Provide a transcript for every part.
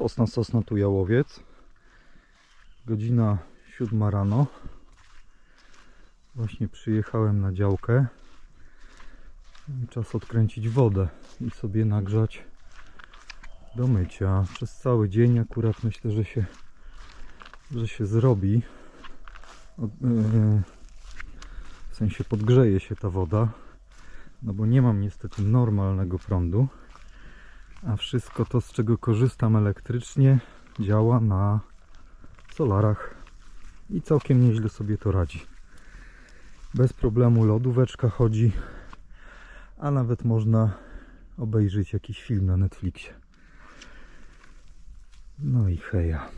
Sosna, sosna tu jałowiec. Godzina siódma rano. Właśnie przyjechałem na działkę. Czas odkręcić wodę i sobie nagrzać do mycia. Przez cały dzień akurat myślę, że się, że się zrobi. Yy, w sensie podgrzeje się ta woda. No bo nie mam niestety normalnego prądu. A wszystko to, z czego korzystam elektrycznie, działa na solarach. I całkiem nieźle sobie to radzi. Bez problemu lodóweczka chodzi, a nawet można obejrzeć jakiś film na Netflixie. No i heja.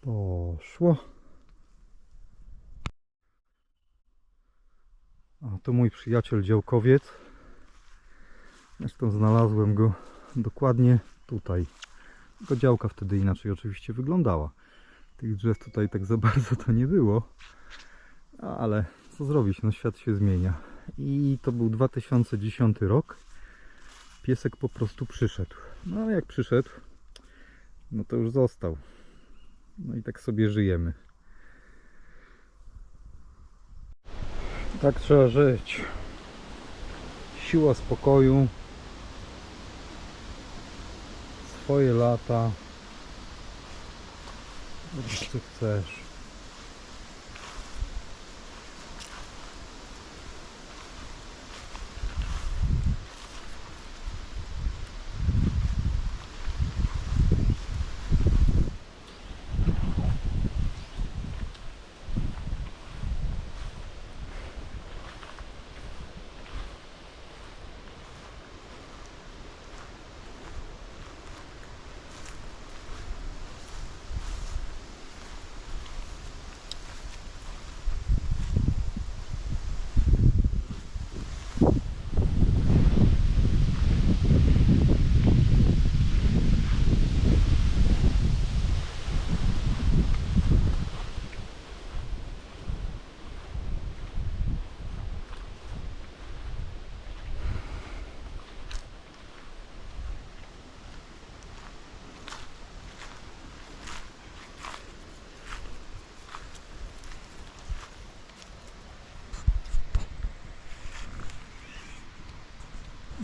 Poszło. A to mój przyjaciel działkowiec. Zresztą znalazłem go dokładnie tutaj. Tylko działka wtedy inaczej oczywiście wyglądała. Tych drzew tutaj tak za bardzo to nie było. Ale co zrobić, no świat się zmienia. I to był 2010 rok. Piesek po prostu przyszedł. No a jak przyszedł, no to już został. No i tak sobie żyjemy. Tak trzeba żyć. Siła spokoju. Swoje lata. Robisz co chcesz.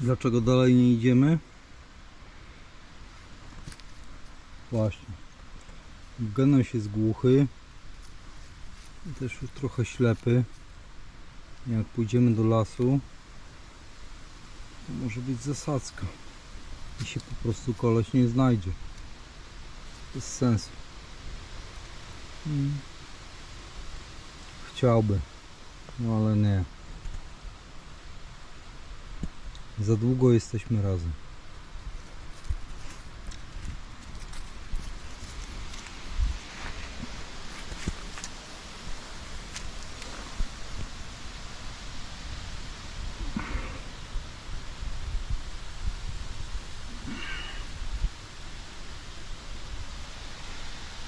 Dlaczego dalej nie idziemy? Właśnie. Genoś jest głuchy. Też już trochę ślepy. Jak pójdziemy do lasu, to może być zasadzka. I się po prostu koleś nie znajdzie. Bez sensu. Mm. Chciałby, no ale nie. Za długo jesteśmy razem.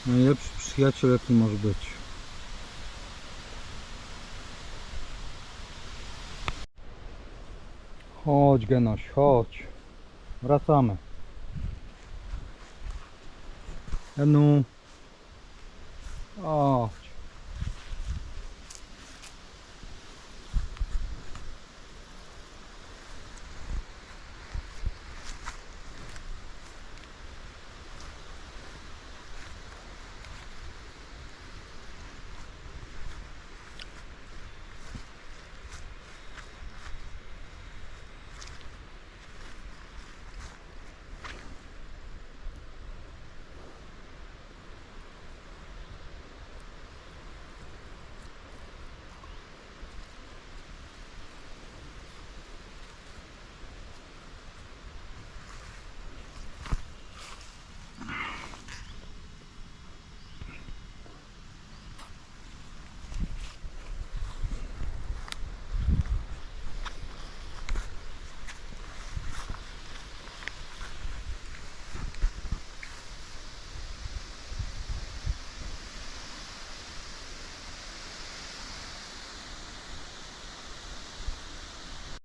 Najlepszy przyjaciel jaki może być. Chodź Genoś, chodź. Wracamy. Enu. Chodź.